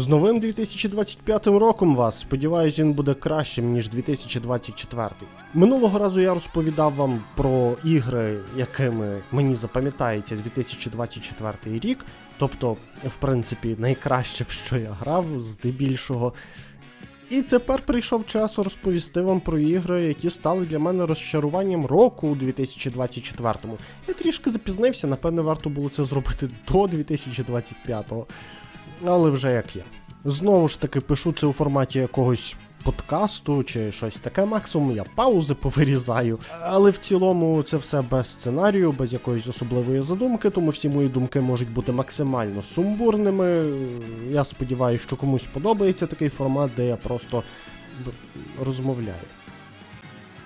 З новим 2025 роком вас. Сподіваюсь, він буде кращим, ніж 2024. Минулого разу я розповідав вам про ігри, якими мені запам'ятається 2024 рік. Тобто, в принципі, найкраще, в що я грав, здебільшого. І тепер прийшов час розповісти вам про ігри, які стали для мене розчаруванням року у 2024-му. Я трішки запізнився, напевне, варто було це зробити до 2025-го. Але вже як є. Знову ж таки, пишу це у форматі якогось подкасту чи щось таке. Максимум я паузи повирізаю. Але в цілому це все без сценарію, без якоїсь особливої задумки, тому всі мої думки можуть бути максимально сумбурними. Я сподіваюся, що комусь подобається такий формат, де я просто розмовляю.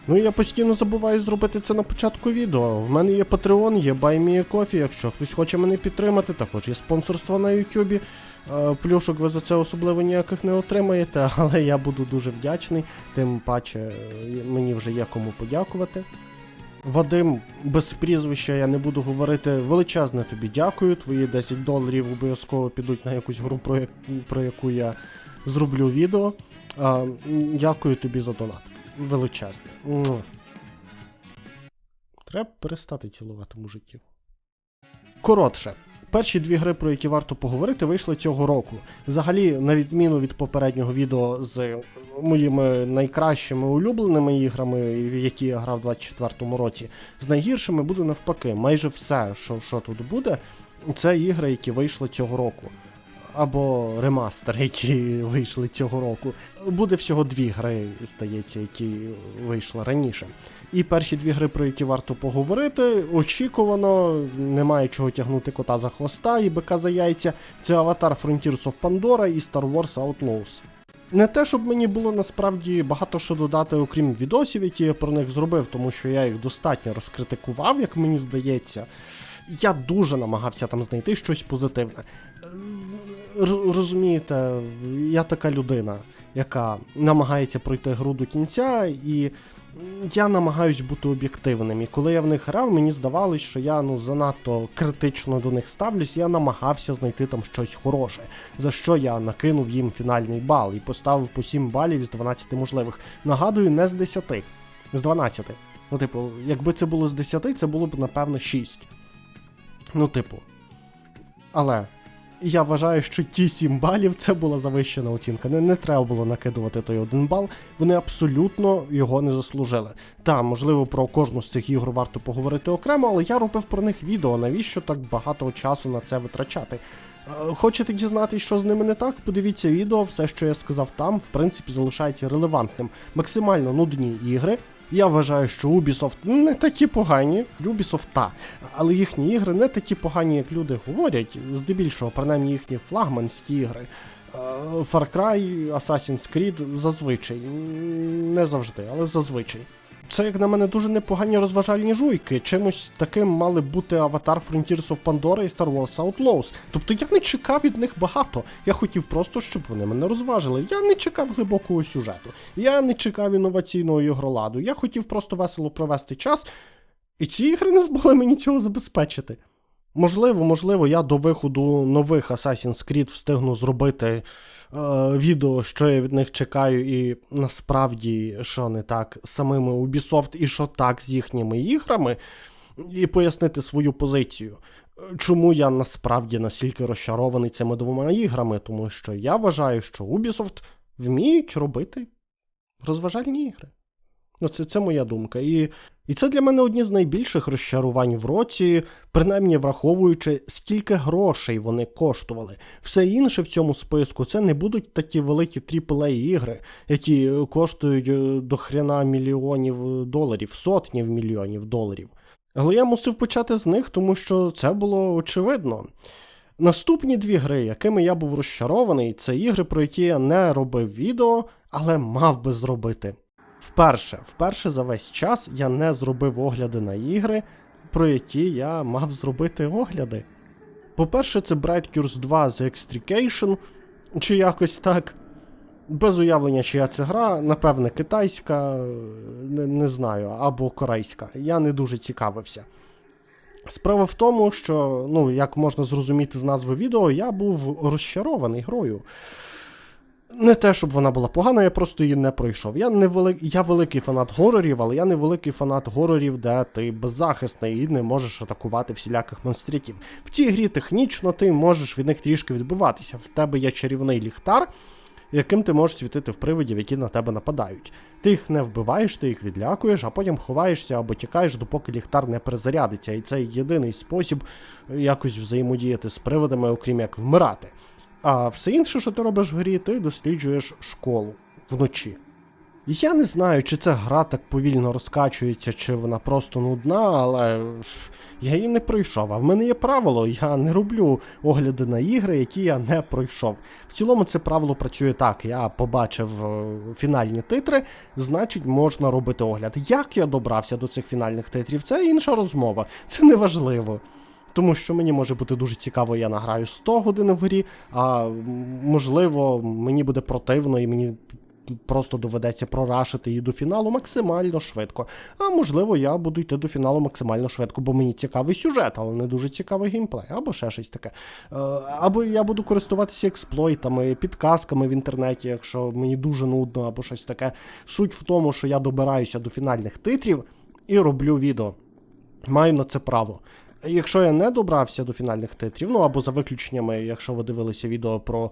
Ну і я постійно забуваю зробити це на початку відео. В мене є Patreon, є BuyMeACoffee, якщо хтось хоче мене підтримати, також є спонсорство на YouTube. Е, Плюшок ви за це особливо ніяких не отримаєте, але я буду дуже вдячний, тим паче е, мені вже є кому подякувати. Вадим, без прізвища я не буду говорити. Величезне тобі дякую. Твої 10 доларів обов'язково підуть на якусь гру, про, як- про яку я зроблю відео. А, дякую тобі за донат. Величезне. Треба перестати цілувати мужиків. Коротше, перші дві гри, про які варто поговорити, вийшли цього року. Взагалі, на відміну від попереднього відео з моїми найкращими улюбленими іграми, які я грав у 24-му році, з найгіршими буде навпаки. Майже все, що, що тут буде, це ігри, які вийшли цього року. Або ремастери, які вийшли цього року. Буде всього дві гри, здається, які вийшли раніше. І перші дві гри, про які варто поговорити, очікувано, немає чого тягнути кота за хвоста і бика за яйця. Це Avatar Frontiers of Pandora і Star Wars Outlaws. Не те, щоб мені було насправді багато що додати, окрім відосів, які я про них зробив, тому що я їх достатньо розкритикував, як мені здається. Я дуже намагався там знайти щось позитивне. Розумієте, я така людина, яка намагається пройти гру до кінця, і я намагаюсь бути об'єктивним. І коли я в них грав, мені здавалось, що я ну занадто критично до них ставлюсь, я намагався знайти там щось хороше, за що я накинув їм фінальний бал і поставив по 7 балів з 12 можливих. Нагадую, не з 10, з 12. Ну, типу, якби це було з 10, це було б напевно 6. Ну, типу. Але я вважаю, що ті 7 балів це була завищена оцінка. Не, не треба було накидувати той один бал. Вони абсолютно його не заслужили. Та, можливо, про кожну з цих ігор варто поговорити окремо, але я робив про них відео. Навіщо так багато часу на це витрачати? Е, Хочете дізнатись, що з ними не так? Подивіться відео, все, що я сказав там, в принципі, залишається релевантним. Максимально нудні ігри. Я вважаю, що Ubisoft не такі погані, Ubisoft та, але їхні ігри не такі погані, як люди говорять. Здебільшого, принаймні їхні флагманські ігри. Е, Far Cry, Assassin's Creed зазвичай. Не завжди, але зазвичай. Це, як на мене, дуже непогані розважальні жуйки. Чимось таким мали бути Аватар Frontiers of Pandora і Star Wars Outlaws. Тобто я не чекав від них багато. Я хотів просто, щоб вони мене розважили. Я не чекав глибокого сюжету. Я не чекав інноваційного ігроладу. Я хотів просто весело провести час. І ці ігри не змогли мені цього забезпечити. Можливо, можливо, я до виходу нових Assassin's Creed встигну зробити е, відео, що я від них чекаю, і насправді, що не так з самими Ubisoft, і що так з їхніми іграми, і пояснити свою позицію. Чому я насправді настільки розчарований цими двома іграми? Тому що я вважаю, що Ubisoft вміють робити розважальні ігри. Ну, це, це моя думка. І, і це для мене одні з найбільших розчарувань в році, принаймні враховуючи, скільки грошей вони коштували. Все інше в цьому списку це не будуть такі великі AAA ігри, які е, коштують е, до хрена мільйонів е, доларів, сотнів мільйонів доларів. Але я мусив почати з них, тому що це було очевидно. Наступні дві гри, якими я був розчарований, це ігри, про які я не робив відео, але мав би зробити. Вперше, вперше за весь час я не зробив огляди на ігри, про які я мав зробити огляди. По-перше, це Bright Curse 2 The Extrication, чи якось так. Без уявлення, чия це гра, напевне, китайська, не, не знаю, або корейська. Я не дуже цікавився. Справа в тому, що, ну, як можна зрозуміти з назви відео, я був розчарований грою. Не те, щоб вона була погана, я просто її не пройшов. Я не вели... я великий фанат горорів, але я не великий фанат горорів, де ти беззахисний і не можеш атакувати всіляких монстрітів. В цій грі технічно ти можеш від них трішки відбиватися. В тебе є чарівний ліхтар, яким ти можеш світити в привидів, які на тебе нападають. Ти їх не вбиваєш, ти їх відлякуєш, а потім ховаєшся або тікаєш, допоки ліхтар не перезарядиться. І це єдиний спосіб якось взаємодіяти з привидами, окрім як вмирати. А все інше, що ти робиш в грі, ти досліджуєш школу вночі. Я не знаю, чи ця гра так повільно розкачується, чи вона просто нудна, але я її не пройшов. А в мене є правило, я не роблю огляди на ігри, які я не пройшов. В цілому це правило працює так. Я побачив е, фінальні титри, значить можна робити огляд. Як я добрався до цих фінальних титрів, це інша розмова, це не важливо. Тому що мені може бути дуже цікаво, я награю 100 годин в грі, а можливо, мені буде противно і мені просто доведеться прорашити її до фіналу максимально швидко. А можливо, я буду йти до фіналу максимально швидко, бо мені цікавий сюжет, але не дуже цікавий геймплей, або ще щось таке. Е, Або я буду користуватися експлойтами, підказками в інтернеті, якщо мені дуже нудно, або щось таке. Суть в тому, що я добираюся до фінальних титрів і роблю відео. Маю на це право. Якщо я не добрався до фінальних титрів, ну або за виключеннями, якщо ви дивилися відео про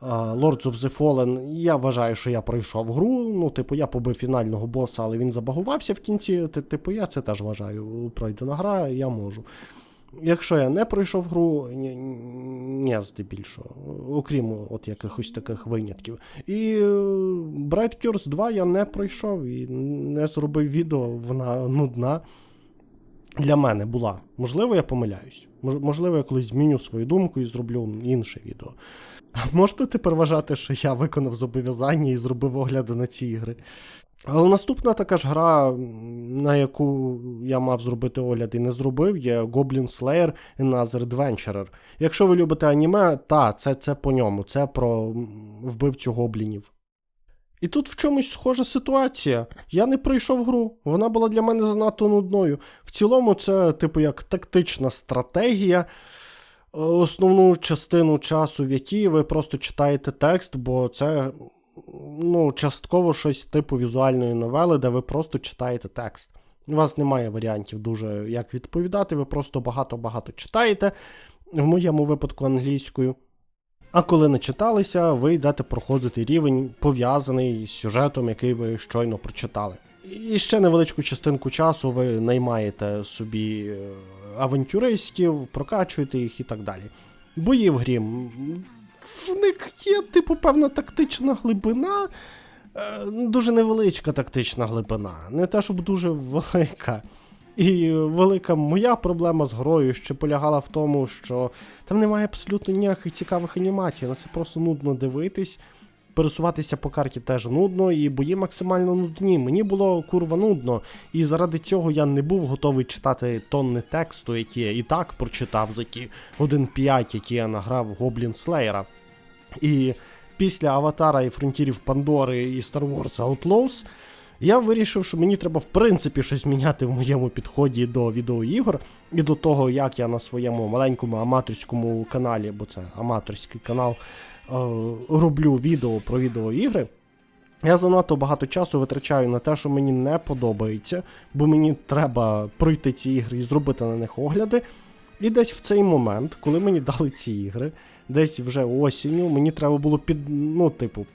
uh, Lords of the Fallen, я вважаю, що я пройшов гру. Ну, типу, я побив фінального боса, але він забагувався в кінці. Типу, я це теж вважаю. Пройдена гра, я можу. Якщо я не пройшов гру, ні, ні здебільшого, окрім от якихось таких винятків. І е, Bright Curse 2 я не пройшов і не зробив відео, вона нудна для мене була. Можливо, я помиляюсь. Можливо, я колись зміню свою думку і зроблю інше відео. Можете тепер вважати, що я виконав зобов'язання і зробив огляди на ці ігри. Але наступна така ж гра, на яку я мав зробити огляд і не зробив, є Goblin Slayer Another Adventurer. Якщо ви любите аніме, та, це, це по ньому, це про вбивцю гоблінів. І тут в чомусь схожа ситуація. Я не пройшов гру, вона була для мене занадто нудною. В цілому, це, типу, як тактична стратегія, е, основну частину часу, в якій ви просто читаєте текст, бо це ну, частково щось типу візуальної новели, де ви просто читаєте текст. У вас немає варіантів дуже як відповідати, ви просто багато-багато читаєте, в моєму випадку англійською. А коли начиталися, ви йдете проходити рівень, пов'язаний з сюжетом, який ви щойно прочитали. І ще невеличку частинку часу ви наймаєте собі е, авантюристів, прокачуєте їх і так далі. Бої в грі. В них є, типу, певна тактична глибина, е, дуже невеличка тактична глибина, не те, щоб дуже велика. І велика моя проблема з грою ще полягала в тому, що там немає абсолютно ніяких цікавих анімацій, на це просто нудно дивитись. Пересуватися по карті теж нудно, і бої максимально нудні. Мені було курва нудно, і заради цього я не був готовий читати тонни тексту, які я і так прочитав за ті 1.5, які я награв Goblin Slayer. І після Аватара і Фронтірів Пандори і Star Wars Outlaws я вирішив, що мені треба в принципі щось міняти в моєму підході до відеоігор і до того, як я на своєму маленькому аматорському каналі, бо це аматорський канал, е, роблю відео про відеоігри. Я занадто багато часу витрачаю на те, що мені не подобається, бо мені треба пройти ці ігри і зробити на них огляди. І десь в цей момент, коли мені дали ці ігри, десь вже осінню, мені треба було під, ну, типу,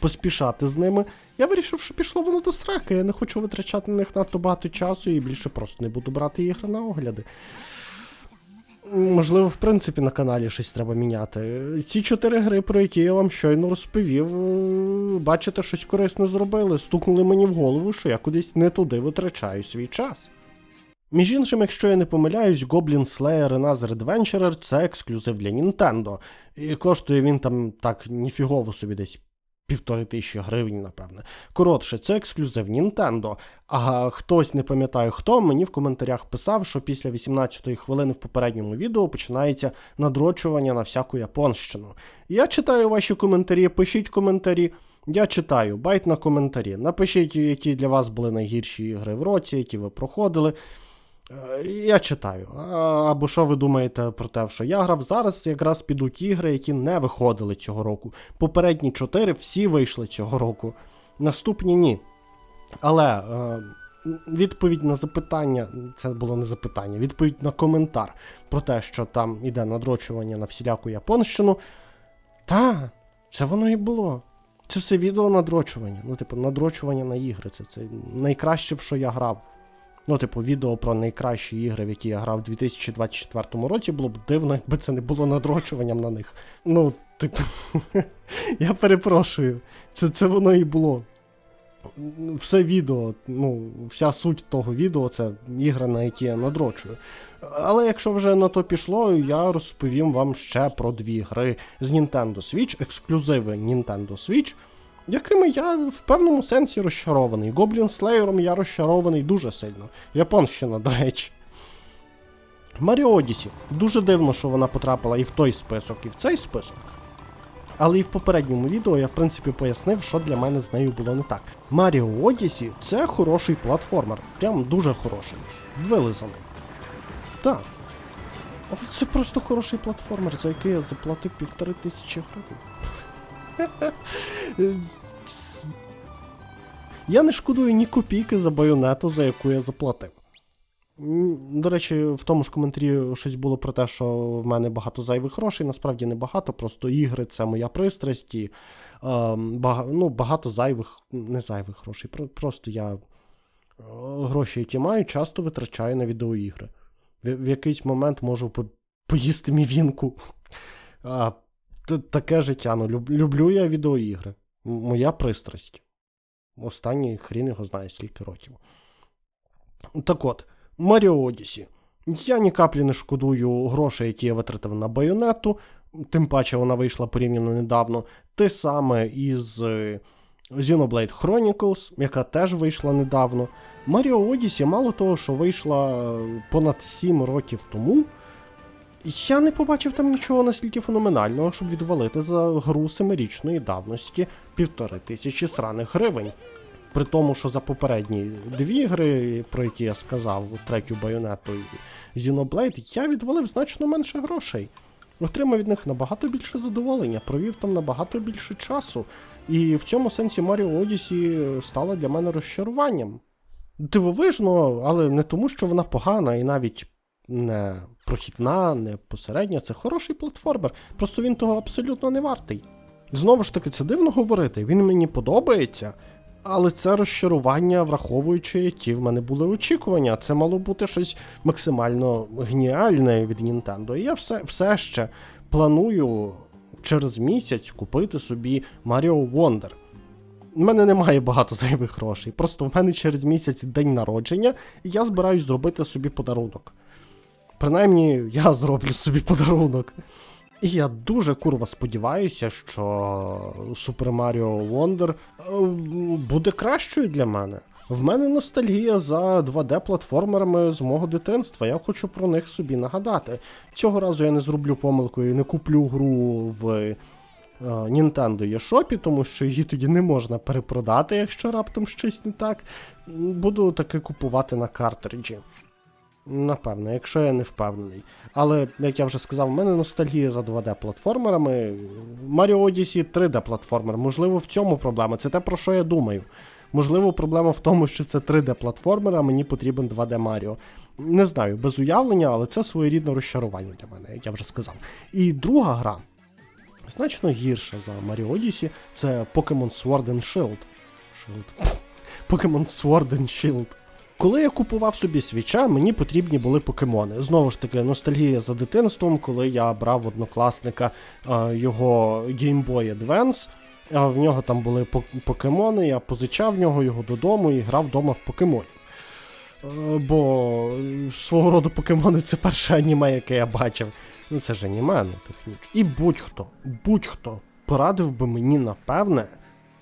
поспішати з ними. Я вирішив, що пішло воно до сраки, я не хочу витрачати на них надто багато часу і більше просто не буду брати ігри на огляди. Можливо, в принципі, на каналі щось треба міняти. Ці чотири гри, про які я вам щойно розповів, бачите, щось корисне зробили, стукнули мені в голову, що я кудись не туди витрачаю свій час. Між іншим, якщо я не помиляюсь, Goblin Slayer Another Adventurer це ексклюзив для Nintendo. І коштує він там так ніфігово собі десь півтори тисячі гривень, напевне. Коротше, це ексклюзив Nintendo. А хтось не пам'ятаю хто, мені в коментарях писав, що після 18-ї хвилини в попередньому відео починається надрочування на всяку японщину. Я читаю ваші коментарі, пишіть коментарі. Я читаю, байт на коментарі. Напишіть, які для вас були найгірші ігри в році, які ви проходили. Я читаю. Або що ви думаєте про те, що я грав зараз, якраз підуть ігри, які не виходили цього року. Попередні чотири всі вийшли цього року. Наступні ні. Але е, відповідь на запитання, це було не запитання, відповідь на коментар про те, що там іде надрочування на всіляку японщину. Та, це воно і було. Це все відео надрочування. Ну, типу, надрочування на ігри. Це, це найкраще, в що я грав. Ну, типу, відео про найкращі ігри, в які я грав у 2024 році, було б дивно, якби це не було надрочуванням на них. Ну, типу, я перепрошую. Це, це воно і було. Все відео, ну, вся суть того відео це ігри, на які я надрочую. Але якщо вже на то пішло, я розповім вам ще про дві гри з Nintendo Switch, ексклюзиви Nintendo Switch, якими я в певному сенсі розчарований. Goblin Slayer я розчарований дуже сильно. Японщина, до речі. Mario Odyssey. Дуже дивно, що вона потрапила і в той список, і в цей список. Але і в попередньому відео я в принципі пояснив, що для мене з нею було не так. Mario Odyssey це хороший платформер, прям дуже хороший, вилизаний. Так. Але це просто хороший платформер, за який я заплатив півтори тисячі гривень. Я не шкодую ні копійки за байонету, за яку я заплатив. До речі, в тому ж коментарі щось було про те, що в мене багато зайвих грошей. Насправді не багато, просто ігри це моя пристрасть. І, е, ну, багато зайвих, не зайвих грошей. Просто я е, гроші, які маю, часто витрачаю на відеоігри. В, в якийсь момент можу поїсти мівінку. Таке життя. Ну, люб, люблю я відеоігри. Моя пристрасть. Останній хрін його знає скільки років. Так от, Mario Odyssey. Я ні каплі не шкодую грошей, які я витратив на байонету, тим паче вона вийшла порівняно недавно. Те саме із е, Xenoblade Chronicles, яка теж вийшла недавно. Mario Odyssey, мало того, що вийшла е, понад 7 років тому. Я не побачив там нічого настільки феноменального, щоб відвалити за гру семирічної давності півтори тисячі сраних гривень. При тому, що за попередні дві гри, про які я сказав, третю байонету і Xenoblade, я відвалив значно менше грошей. Отримав від них набагато більше задоволення, провів там набагато більше часу. І в цьому сенсі Mario Odyssey стала для мене розчаруванням. Дивовижно, але не тому, що вона погана і навіть не прохідна, не посередня. Це хороший платформер, просто він того абсолютно не вартий. Знову ж таки, це дивно говорити, він мені подобається. Але це розчарування, враховуючи, які в мене були очікування. Це мало бути щось максимально геніальне від Nintendo. І я все, все ще планую через місяць купити собі Mario Wonder. У мене немає багато зайвих грошей. Просто в мене через місяць день народження, і я збираюсь зробити собі подарунок. Принаймні, я зроблю собі подарунок. І я дуже курва сподіваюся, що Super Mario Wonder е, буде кращою для мене. В мене ностальгія за 2D-платформерами з мого дитинства. Я хочу про них собі нагадати. Цього разу я не зроблю помилку і не куплю гру в е, Nintendo eShop, тому що її тоді не можна перепродати, якщо раптом щось не так. Буду таки купувати на картриджі. Напевно, якщо я не впевнений. Але, як я вже сказав, в мене ностальгія за 2D-платформерами. Mario Odyssey 3D-платформер. Можливо, в цьому проблема. Це те, про що я думаю. Можливо, проблема в тому, що це 3D-платформер, а мені потрібен 2D Mario. Не знаю, без уявлення, але це своєрідне розчарування для мене, як я вже сказав. І друга гра, значно гірша за Mario Odyssey, це Pokemon Sword and Shield. Shield. Pokemon Sword and Shield. Коли я купував собі свіча, мені потрібні були покемони. Знову ж таки, ностальгія за дитинством, коли я брав однокласника е, його Game Boy Advance. В нього там були покемони, я позичав нього його додому і грав вдома в покемонів. Е, Бо е, свого роду покемони це перше аніме, яке я бачив. Ну це ж аніме, не технічно. І будь-хто, будь-хто порадив би мені, напевне,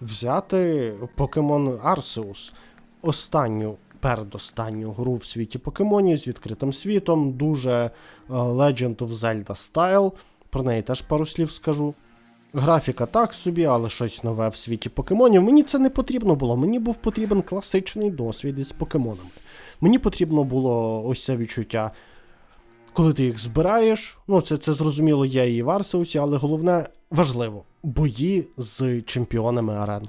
взяти Pokemon Arceus, останню, передостанню гру в світі покемонів з відкритим світом, дуже е, Legend of Zelda Style. Про неї теж пару слів скажу. Графіка так собі, але щось нове в світі покемонів. Мені це не потрібно було. Мені був потрібен класичний досвід із покемонами. Мені потрібно було ось це відчуття, коли ти їх збираєш. Ну, це, це зрозуміло, є і в Арсеусі, але головне важливо бої з чемпіонами арен.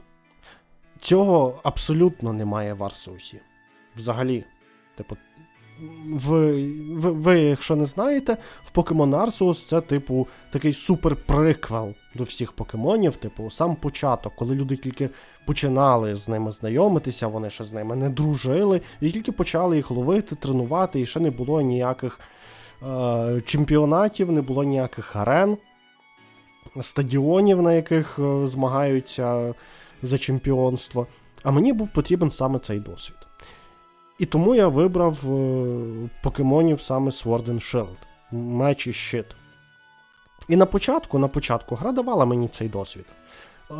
Цього абсолютно немає в Арсеусі. Взагалі. Типу, ви, ви, ви, якщо не знаєте, в Pokemon Arceus це, типу, такий супер приквел до всіх покемонів, типу, сам початок, коли люди тільки починали з ними знайомитися, вони ще з ними не дружили, і тільки почали їх ловити, тренувати, і ще не було ніяких е, чемпіонатів, не було ніяких арен, стадіонів, на яких е, змагаються за чемпіонство. А мені був потрібен саме цей досвід. І тому я вибрав е, покемонів саме Sword and Shield, меч і щит. І на початку, на початку гра давала мені цей досвід.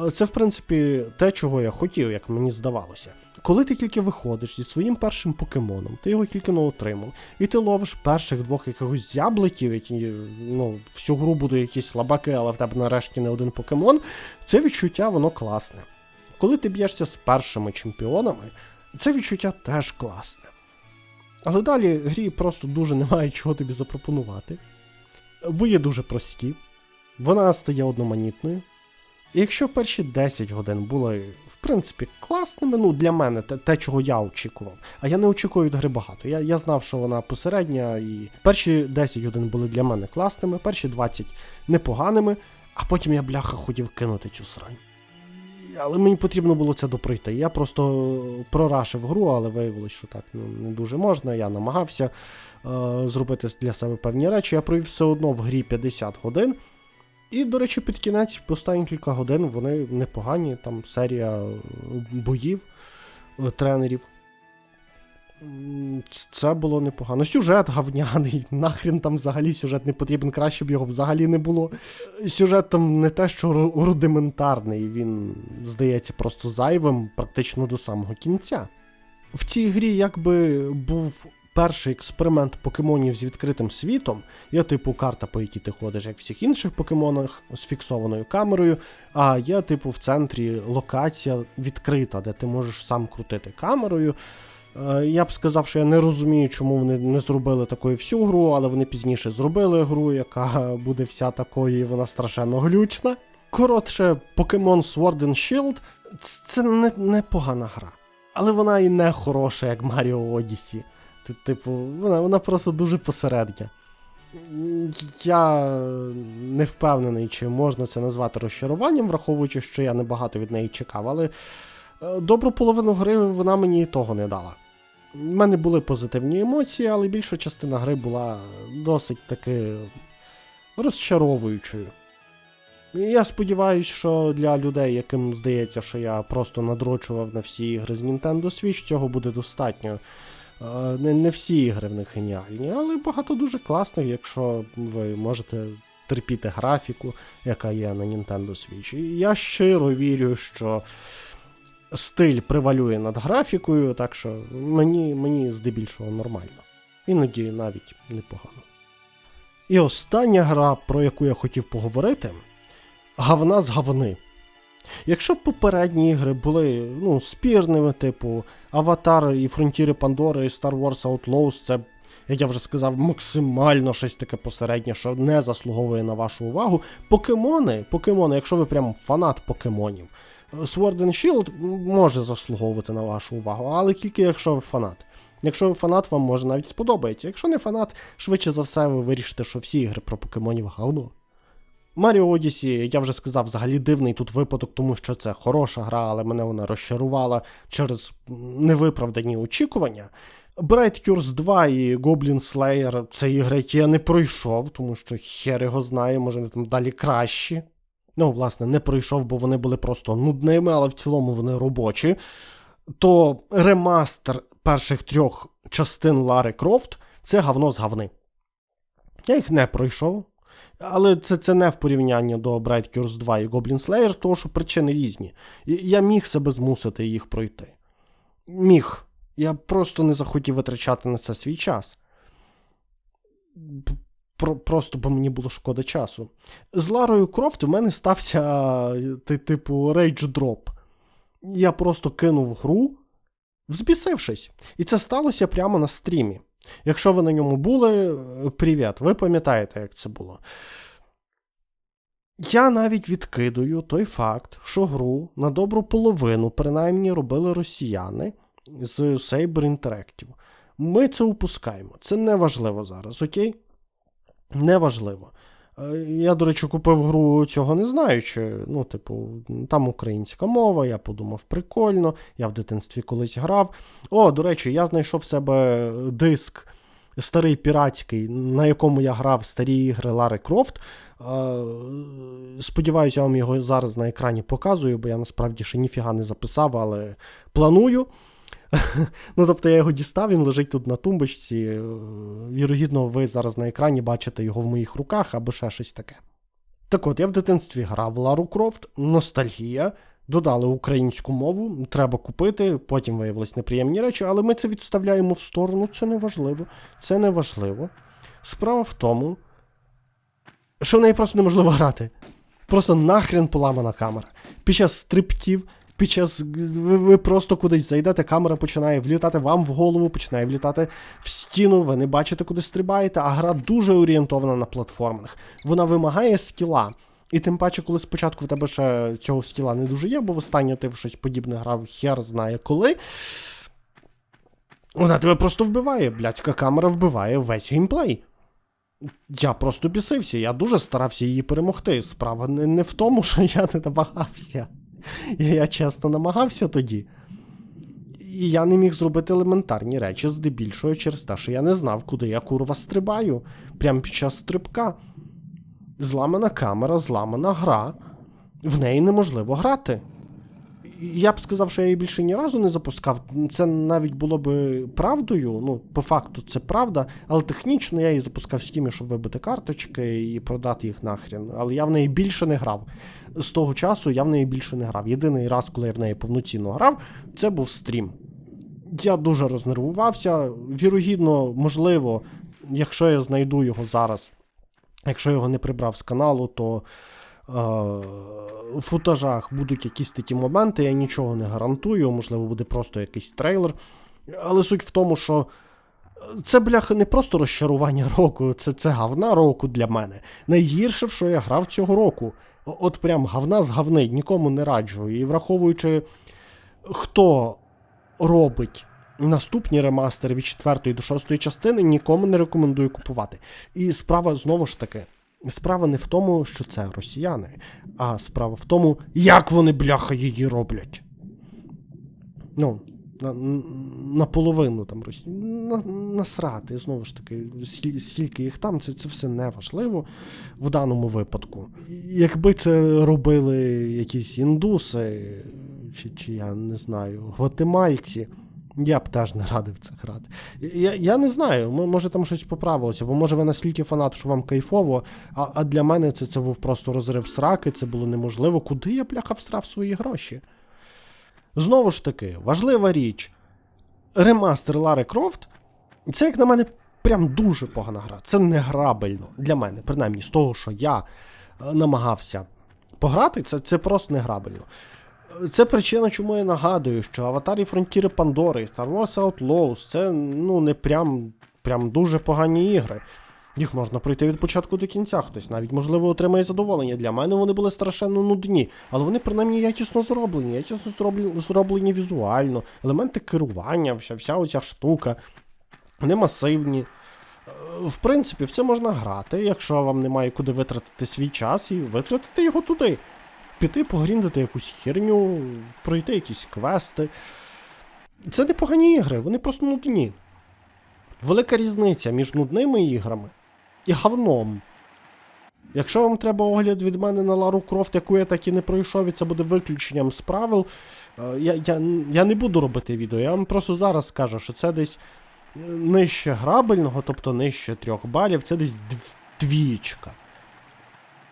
Е, Це, в принципі, те, чого я хотів, як мені здавалося. Коли ти тільки виходиш зі своїм першим покемоном, ти його тільки не отримав, і ти ловиш перших двох якихось зябликів, які ну, всю гру будуть якісь слабаки, але в тебе нарешті не один покемон, це відчуття воно класне. Коли ти б'єшся з першими чемпіонами, це відчуття теж класне. Але далі грі просто дуже немає чого тобі запропонувати. Бої дуже прості, вона стає одноманітною. І якщо перші 10 годин були, в принципі, класними, ну для мене, те, те, чого я очікував. А я не очікую від гри багато. Я, я знав, що вона посередня, і перші 10 годин були для мене класними, перші 20 непоганими, а потім я бляха хотів кинути цю срань. Але мені потрібно було це допройти. Я просто прорашив гру, але виявилось, що так ну, не дуже можна. Я намагався е, зробити для себе певні речі. Я провів все одно в грі 50 годин. І, до речі, під кінець, останні кілька годин, вони непогані. Там серія е, боїв е, тренерів. Це було непогано. Сюжет гавняний, нахрін там взагалі сюжет не потрібен, краще б його взагалі не було. Сюжет там не те, що рудиментарний, він здається просто зайвим практично до самого кінця. В цій грі якби був перший експеримент покемонів з відкритим світом. Є типу карта, по якій ти ходиш, як в всіх інших покемонах, з фіксованою камерою. А є, типу, в центрі локація відкрита, де ти можеш сам крутити камерою. Е, Я б сказав, що я не розумію, чому вони не зробили такою всю гру, але вони пізніше зробили гру, яка буде вся такою, і вона страшенно глючна. Коротше, Pokemon Sword and Shield це не, непогана гра. Але вона і не хороша, як Mario Odyssey. Типу, вона, вона просто дуже посередня. Я не впевнений, чи можна це назвати розчаруванням, враховуючи, що я небагато від неї чекав, але е, добру половину гри вона мені і того не дала. У мене були позитивні емоції, але більша частина гри була досить таки розчаровуючою. І я сподіваюся, що для людей, яким здається, що я просто надрочував на всі ігри з Nintendo Switch, цього буде достатньо. Е, Не, не всі ігри в них геніальні, але багато дуже класних, якщо ви можете терпіти графіку, яка є на Nintendo Switch. І я щиро вірю, що стиль превалює над графікою, так що мені, мені здебільшого нормально. Іноді навіть непогано. І остання гра, про яку я хотів поговорити, гавна з гавни. Якщо б попередні ігри були ну, спірними, типу Аватар і Фронтіри Пандори і Star Wars Outlaws, це, як я вже сказав, максимально щось таке посереднє, що не заслуговує на вашу увагу. Покемони, покемони, якщо ви прям фанат покемонів, Sword and Shield може заслуговувати на вашу увагу, але тільки якщо ви фанат. Якщо ви фанат, вам може навіть сподобається. Якщо не фанат, швидше за все ви вирішите, що всі ігри про покемонів говно. Маріо Одісі, я вже сказав, взагалі дивний тут випадок, тому що це хороша гра, але мене вона розчарувала через невиправдані очікування. Bright Curse 2 і Goblin Slayer це ігри, які я не пройшов, тому що хер його знає, може вони там далі кращі. Ну, власне, не пройшов, бо вони були просто нудними, але в цілому вони робочі. То ремастер перших трьох частин Лари Крофт це говно з говни. Я їх не пройшов. Але це, це не в порівнянні до Bright Curse 2 і Goblin Slayer, тому що причини різні. Я міг себе змусити їх пройти. Міг. Я просто не захотів витрачати на це свій час. Про, просто бо мені було шкода часу. З Ларою Крофт в мене стався ти- типу рейдж дроп. Я просто кинув гру, взбісившись. І це сталося прямо на стрімі. Якщо ви на ньому були, е, привіт, ви пам'ятаєте, як це було. Я навіть відкидую той факт, що гру на добру половину, принаймні, робили росіяни з Saber Interactive. Ми це упускаємо. Це не важливо зараз, окей? Неважливо. Е, Я, до речі, купив гру цього не знаючи. Ну, типу, там українська мова, я подумав, прикольно, я в дитинстві колись грав. О, до речі, я знайшов в себе диск старий піратський, на якому я грав старі ігри Лари Крофт. Е, Сподіваюся, я вам його зараз на екрані показую, бо я насправді ще ніфіга не записав, але планую. Ну, тобто я його дістав, він лежить тут на тумбочці. Е, Вірогідно, ви зараз на екрані бачите його в моїх руках або ще щось таке. Так от, я в дитинстві грав Лару Крофт, ностальгія, додали українську мову, треба купити, потім виявилось неприємні речі, але ми це відставляємо в сторону, це не важливо. Це не важливо. Справа в тому, що в неї просто неможливо грати. Просто нахрен поламана камера. Під час стриптів, під час ви, ви просто кудись зайдете, камера починає влітати вам в голову, починає влітати в стіну, ви не бачите, куди стрибаєте, а гра дуже орієнтована на платформах. Вона вимагає скіла. І тим паче, коли спочатку в тебе ще цього скіла не дуже є, бо востаннє ти в щось подібне грав, хер знає коли. Вона тебе просто вбиває, блядська камера вбиває весь геймплей. Я просто бісився, я дуже старався її перемогти. Справа не в тому, що я не намагався. Я, чесно намагався тоді. І я не міг зробити елементарні речі, здебільшого через те, що я не знав, куди я курва стрибаю. Прямо під час стрибка. Зламана камера, зламана гра. В неї неможливо грати. Я б сказав, що я її більше ні разу не запускав. Це навіть було би правдою. Ну, по факту, це правда, але технічно я її запускав в стімі, щоб вибити карточки і продати їх нахрен. Але я в неї більше не грав. З того часу я в неї більше не грав. Єдиний раз, коли я в неї повноцінно грав, це був стрім. Я дуже рознервувався. Вірогідно, можливо, якщо я знайду його зараз, якщо його не прибрав з каналу, то в футажах будуть якісь такі моменти, я нічого не гарантую, можливо, буде просто якийсь трейлер. Але суть в тому, що це, бляха, не просто розчарування року, це, це гавна року для мене. Найгірше, в що я грав цього року. От прям гавна з гавни, нікому не раджу. І враховуючи, хто робить наступні ремастери від 4 до 6 частини, нікому не рекомендую купувати. І справа знову ж таки. Справа не в тому, що це росіяни, а справа в тому, як вони бляха її роблять. Ну, на, наполовину там росі... на, насрати, знову ж таки, скільки їх там, це, це все не важливо в даному випадку. Якби це робили якісь індуси, чи, чи я не знаю, гватемальці. Я б теж не радив це грати. Я, я не знаю, може там щось поправилося, бо може ви настільки фанат, що вам кайфово, а, а для мене це, це був просто розрив сраки, це було неможливо. Куди я, бляха, всрав свої гроші? Знову ж таки, важлива річ. Ремастер Лари Крофт, це, як на мене, прям дуже погана гра. Це не грабельно для мене, принаймні, з того, що я е, намагався пограти, це, це просто не грабельно. Це причина, чому я нагадую, що Аватар і Фронтіри Пандори, і Star Wars Outlaws це ну не прям, прям дуже погані ігри. Їх можна пройти від початку до кінця, хтось навіть, можливо, отримає задоволення. Для мене вони були страшенно нудні, але вони принаймні якісно зроблені, якісно зроблені, зроблені візуально, елементи керування, вся, вся оця штука. Вони масивні. Е, В принципі, в це можна грати, якщо вам немає куди витратити свій час, і витратити його туди піти погріндити якусь херню, пройти якісь квести. Це не погані ігри, вони просто нудні. Велика різниця між нудними іграми і говном. Якщо вам треба огляд від мене на Лару Крофт, яку я так і не пройшов, і це буде виключенням з правил, е, я, я, я не буду робити відео. Я вам просто зараз скажу, що це десь е, нижче грабельного, тобто нижче трьох балів, це десь дв- двічка.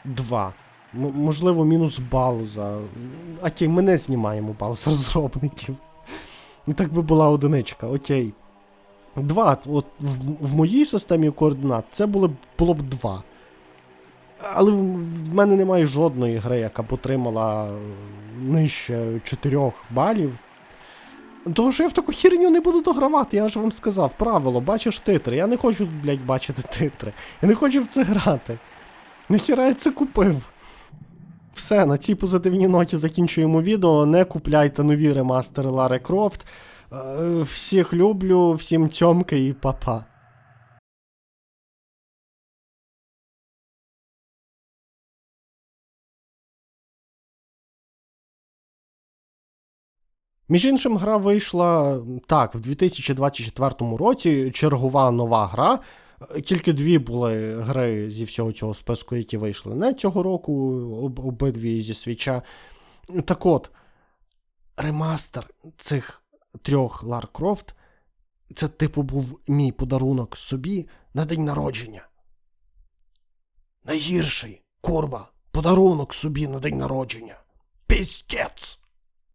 Два. Можливо, мінус бал за. Окей, ми не знімаємо бал з розробників. Ну так би була одиничка, окей. Два. От в, в моїй системі координат це було, б- було б два. Але в, мене немає жодної гри, яка б отримала е, нижче 4 балів. Того, що я в таку херню не буду догравати, я ж вам сказав, правило, бачиш титри. Я не хочу, блядь, бачити титри. Я не хочу в це грати. Нахіра я це купив. Все, на цій позитивній ноті закінчуємо відео. Не купляйте нові ремастери Лари Крофт. Е, Всіх люблю, всім цьомки і па-па. Між іншим, гра вийшла так, в 2024 році чергова нова гра. Е, Тільки дві були гри зі всього цього списку, які вийшли не цього року, об, обидві зі свіча. Так от, ремастер цих трьох Лар Крофт це, типу, був мій подарунок собі на день народження. Найгірший, курва, подарунок собі на день народження. Пістець!